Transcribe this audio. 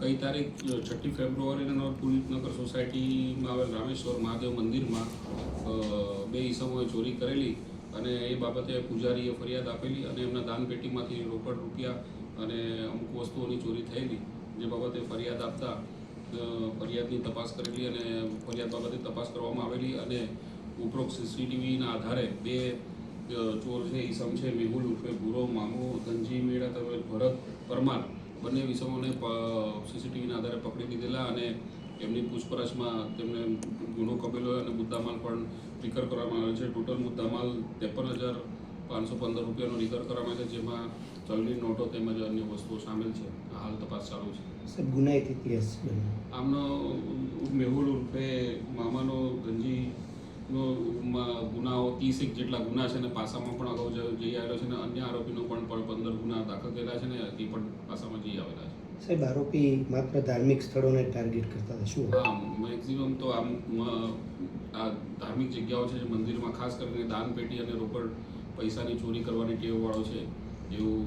ગઈ તારીખ? છઠ્ઠી ફેબ્રુઆરીના રોજ પુનિતનગર સોસાયટીમાં આવેલ રામેશ્વર મહાદેવ મંદિરમાં બે ઈસમોએ ચોરી કરેલી અને એ બાબતે પૂજારીએ ફરિયાદ આપેલી અને એમના દાનપેટીમાંથી રોકડ રૂપિયા અને અમુક વસ્તુઓની ચોરી થયેલી, જે બાબતે ફરિયાદ આપતા ફરિયાદની તપાસ કરેલી અને ફરિયાદ બાબતે તપાસ કરવામાં આવેલી અને ઉપરોક્ત સીસીટીવીના આધારે બે ચોર છે, ઈસમ છે, મેહુલ ઉર્ફે ભૂરો, મામુ, ધનજી મેળા તેમજ ભરત પરમાર બંને વિષમોને સીસીટીવીના આધારે પકડી લીધેલા અને એમની પૂછપરછમાં તેમને ગુનો કબેલો અને મુદ્દામાલ પણ રિકર કરવામાં આવ્યો છે. ટોટલ મુદ્દામાલ ત્રેપન હજાર પાંચસો પંદર રૂપિયાનો રિકર કરવામાં આવ્યો છે જેમાં ચલણી નોટો તેમજ અન્ય વસ્તુઓ સામેલ છે. હાલ તપાસ ચાલુ છે. ગુનાહિત ઇતિહાસ આમનો મેહુલ ઉર્ફે મામાનો ગંજીનો માં ગુનાઓ ત્રીસેક જેટલા ગુના છે અને પાસામાં પણ અગાઉ જઈ આવેલો છે અને અન્ય આરોપીનો પણ પંદર ગુના દાખલ થયેલા છે ને એ પણ પાસામાં જઈ આવેલા છે. સાહેબ આરોપી માત્ર ધાર્મિક સ્થળોને ટાર્ગેટ કરતા હતા શું હા મેક્સિમમ તો આમ આ ધાર્મિક જગ્યાઓ છે જે મંદિરમાં ખાસ કરીને દાન પેટી અને રોકડ પૈસાની ચોરી કરવાની ટેવ વાળો છે એવું